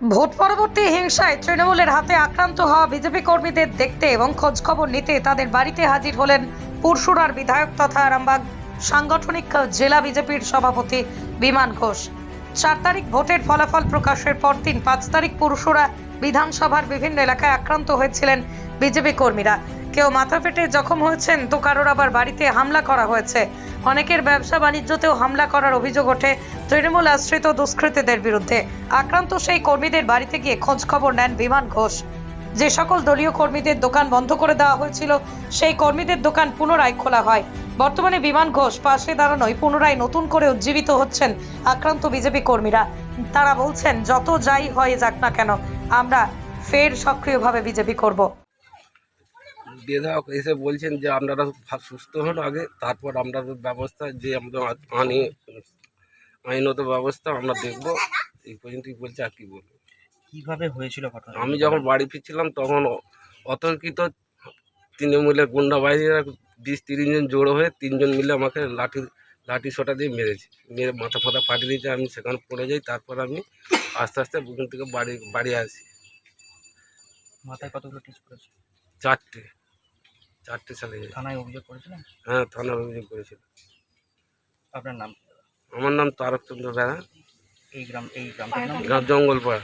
Vote পরবর্তী হিংসায় তৃণমূলের হাতে আক্রান্ত হওয়া বিজেপি কর্মীদের দেখতে এবং খোঁজখবর নিতে তাদের বাড়িতে হাজির হলেন পুরসুরার বিধায়ক তথা আরামবাগ সাংগঠনিক জেলা বিজেপির সভাপতি বিমান ঘোষ। চার তারিখ ভোটের ফলাফল প্রকাশের পরদিন পাঁচ তারিখ পুরুষরা বিধানসভার বিভিন্ন এলাকায় আক্রান্ত হয়েছিলেন বিজেপি কর্মীরা। কেউ মাথা ফেটে জখম হয়েছেন, তো কারোর আবার বাড়িতে হামলা করা হয়েছে। অনেকের ব্যবসা বাণিজ্যতেও হামলা করার অভিযোগ ওঠে তৃণমূল আশ্রিত দুষ্কৃতীদের বিরুদ্ধে। আক্রান্ত সেই কর্মীদের বাড়িতে গিয়ে খোঁজ খবর নেন বিমান ঘোষ। যে সকল দলীয় কর্মীদের দোকান বন্ধ করে দেওয়া হয়েছিল, সেই কর্মীদের দোকান পুনরায় খোলা হয়। বর্তমানে বিমান ঘোষ পাশে দাঁড়ানোয় পুনরায় নতুন করে উজ্জীবিত হচ্ছেন আক্রান্ত বিজেপি কর্মীরা। তারা বলছেন, যত যাই হয়ে যাক না কেন, আমরা ফের সক্রিয়ভাবে বিজেপি করব। বিধায়ক এসে বলছেন যে আপনারা সুস্থ হন আগে তারপর আমরা ব্যবস্থা যে আমাদের আ- আইনি আইনত ব্যবস্থা আমরা দেখব। এই পর্যন্তই বলছে আর কি বলব। কীভাবে হয়েছিল ঘটনা আমি যখন বাড়ি ফিরছিলাম তখন অতর্কিত তৃণমূলের গুন্ডা বাহিনীরা বিশ তিরিশ জন জড়ো হয়ে তিনজন মিলে আমাকে লাঠি লাঠি সোটা দিয়ে মেরেছে। মেরে মাথা ফাথা ফাটিয়ে দিয়েছে আমি সেখানে পড়ে যাই তারপর আমি আস্তে আস্তে ওখান থেকে বাড়ি বাড়ি আসি। মাথায় কতগুলো টিচ করেছে চারটে। চারটে সালে থানায় অভিযোগ করেছিলেন? হ্যাঁ থানায় অভিযোগ করেছিল। আপনার নাম? আমার নাম তারকচন্দ্র বেড়া। এই গ্রাম এই গ্রামটার নাম? গ্রাম জঙ্গলপাড়া।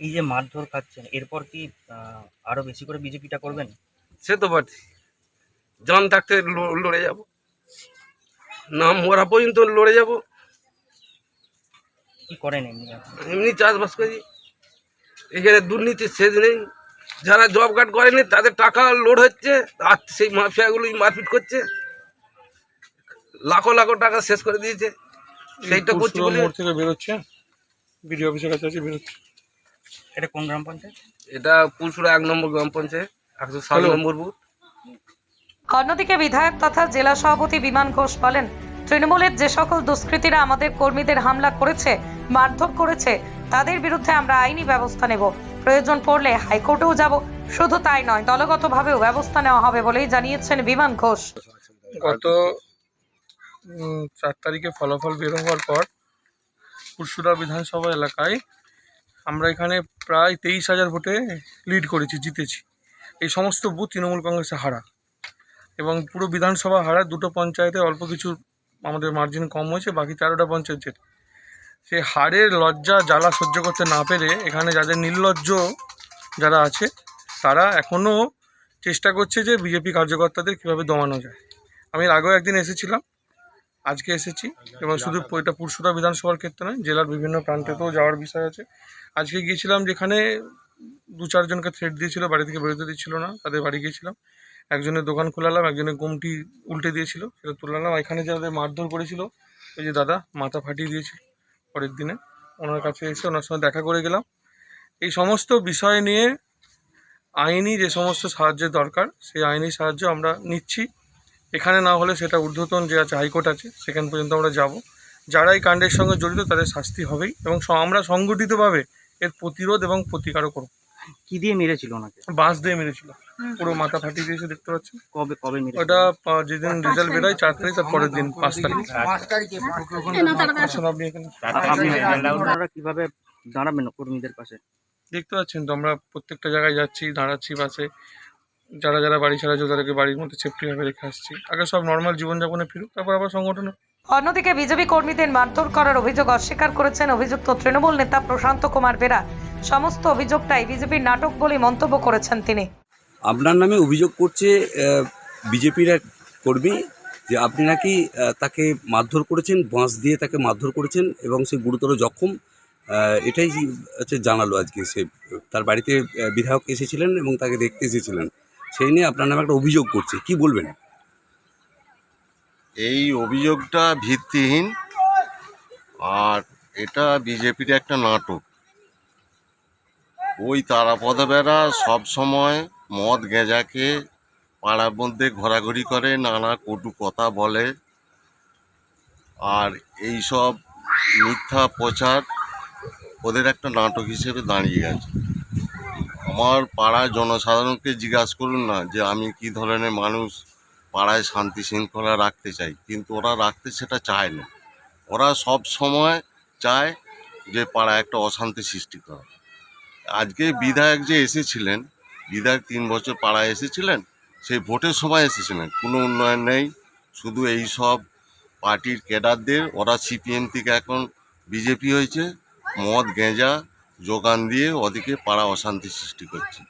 এই যে মারধর খাচ্ছেন এরপর কি আহ, আরও বেশি করে বিজেপিটা করবেন? সে তো পারছি জন থাকতে ল- লড়ে যাব। নাম মরা পর্যন্ত লড়ে যাব। কি করেন এমনি? এমনি চাষবাস করি। এখানে দুর্নীতির শেষ নেই। যারা জব কার্ড করেনি তাদের টাকা লোড হচ্ছে আর সেই মাফিয়াগুলোই মারপিট করছে। লাখো লাখো টাকা শেষ করে দিয়েছে। সেইটা করছি বলে মোড় থেকে বেরোচ্ছে। বিডিও অফিসের কাছে আছে বেরোচ্ছে। এটা কোন গ্রাম পঞ্চায়েত? এটা পুলসুরা এক নম্বর গ্রাম পঞ্চায়েত একশো সাত নম্বর বুথ। অন্যদিকে বিধায়ক তথা জেলা সভাপতি বিমান ঘোষ বলেন তৃণমূলের যে সকল দুষ্কৃতীরা আমাদের কর্মীদের হামলা করেছে মারধর করেছে তাদের বিরুদ্ধে আমরা আইনি ব্যবস্থা নেব। প্রয়োজন পড়লে হাইকোর্টেও যাব। শুধু তাই নয়, দলগতভাবেও ব্যবস্থা নেওয়া হবে বলেই জানিয়েছেন বিমান ঘোষ। গত চার তারিখে ফলাফল বের হওয়ার পর পুরসুরা বিধানসভা এলাকায় আমরা এখানে প্রায় তেইশ হাজার ভোটে লিড করেছি, জিতেছি। এই সমস্ত বুথ তৃণমূল কংগ্রেসে হারা। এবং পুরো বিধানসভা হারা, দুটো পঞ্চায়েতে অল্প কিছু আমাদের মার্জিন কম হয়েছে, বাকি তেরোটা পঞ্চায়েত সেই হারের লজ্জা, জ্বালা সহ্য করতে না পেরে এখানে যাদের নির্লজ্জ যারা আছে, তারা এখনও চেষ্টা করছে যে বিজেপি কার্যকর্তাদের কীভাবে দমানো যায়। আমি আগেও একদিন এসেছিলাম, আজকে এসেছি এবং শুধু এটা পুরসুরা বিধানসভার ক্ষেত্রে নয়, জেলার বিভিন্ন প্রান্তেতেও যাওয়ার বিষয় আছে। আজকে গিয়েছিলাম যেখানে দু চারজনকে থ্রেট দিয়েছিল, বাড়ি থেকে বেরোতে দিচ্ছিল না, তাদের বাড়ি গিয়েছিলাম। একজনের দোকান খোলালাম, একজনের গুমটি উল্টে দিয়েছিল সেটা তুললাম। এখানে যাদের মারধর করেছিল, ওই যে দাদা, মাথা ফাটিয়ে দিয়েছিল। পরের দিনে। ওনার কাছে এসে ওনার সঙ্গে দেখা করে গেলাম। এই সমস্ত বিষয় নিয়ে আইনি যে সমস্ত সাহায্যের দরকার সেই আইনি সাহায্য আমরা নিচ্ছি। এখানে না হলে সেটা ঊর্ধ্বতন যে আছে হাইকোর্ট আছে সেখান পর্যন্ত আমরা যাব। যারা এই কাণ্ডের সঙ্গে জড়িত তাদের শাস্তি হবেই এবং আমরা সংগঠিতভাবে এর প্রতিরোধ এবং প্রতিকারও করব। কি দিয়ে মেরেছিল ওনাকে? বাঁশ দিয়ে মেরেছিল। পুরো মাথা ফাটিয়ে দিয়েছে দেখতে পাচ্ছেন? কবে কবে ওটা যেদিন রেজাল্ট বেরোয় চার তারিখ তার পরের দিন পাঁচ তারিখ। আসুন আপনি এখানে। আপনি আপনারা কীভাবে দাঁড়াবেন কর্মীদের পাশে? দেখতে পাচ্ছেন তো আমরা প্রত্যেকটা জায়গায় যাচ্ছি দাঁড়াচ্ছি বাসে যারা যারা বাড়ি ছাড়া তাদেরকে বাড়ির মধ্যে সেফটিভাবে রেখে আসছি। আগে সব নর্মাল জীবনযাপনে ফিরুক তারপর আবার সংগঠন। অন্যদিকে বিজেপি কর্মীদের মারধর করার অভিযোগ অস্বীকার করেছেন অভিযুক্ত তৃণমূল নেতা প্রশান্ত কুমার বেরা। সমস্ত অভিযোগটাই বিজেপির নাটক বলে মন্তব্য করেছেন তিনি। আপনার নামে অভিযোগ করছে বিজেপির এক কর্মী যে আপনি নাকি তাকে মারধর করেছেন, বাঁশ দিয়ে তাকে মারধর করেছেন এবং সে গুরুতর জখম। এটাই হচ্ছে জানালো আজকে সে, তার বাড়িতে বিধায়ক এসেছিলেন এবং তাকে দেখতে এসেছিলেন। সেই নিয়ে আপনার নামে একটা অভিযোগ করছে, কি বলবেন? এই অভিযোগটা ভিত্তিহীন, আর এটা বিজেপির একটা নাটক। ওই তারাপদ বেড়া সব সময় মদ গেঁজাকে পাড়ার মধ্যে ঘোরাঘুরি করে, নানা কটু কথা বলে। আর এই সব মিথ্যা প্রচার ওদের একটা নাটক হিসেবে দাঁড়িয়ে গেছে আমার পাড়ার জনসাধারণকে জিজ্ঞাসা করুন না যে আমি কি ধরনের মানুষ পাড়ায় শান্তি শৃঙ্খলা রাখতে চাই, কিন্তু ওরা রাখতে সেটা চায় না। ওরা সব সময় চায় যে পাড়ায় একটা অশান্তি সৃষ্টি করা। আজকে বিধায়ক যে এসেছিলেন বিধায়ক তিন বছর পাড়ায় এসেছিলেন, সেই ভোটের সময় এসেছিলেন। কোনো উন্নয়ন নেই, শুধু এই সব পার্টির ক্যাডারদের, ওরা সিপিএম থেকে এখন বিজেপি হয়েছে, মদ, গেঁজা, যোগান দিয়ে ওদিকে পাড়া অশান্তি সৃষ্টি করছে।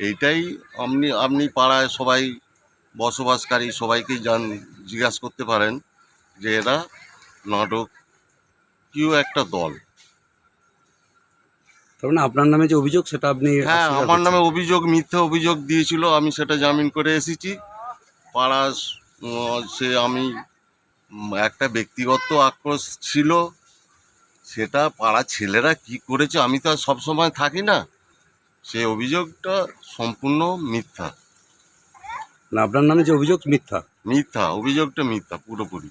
এইটাই আপনি আপনি পাড়ায় সবাই, বসবাসকারী সবাইকেই জান, জিজ্ঞাসা করতে পারেন যে এরা নাটক কেউ একটা দল। তার মানে আপনার নামে যে অভিযোগ সেটা আপনি হ্যাঁ আমার নামে অভিযোগ মিথ্যা অভিযোগ দিয়েছিল আমি সেটা জামিন করে এসেছি। পাড়া সে আমি একটা ব্যক্তিগত আক্রোশ ছিল। সেটা পাড়ার ছেলেরা কি করেছে আমি তো আর সবসময় থাকি না। সেই অভিযোগটা সম্পূর্ণ মিথ্যা। না আপনার নামে যে অভিযোগ মিথ্যা? মিথ্যা অভিযোগটা মিথ্যা পুরোপুরি।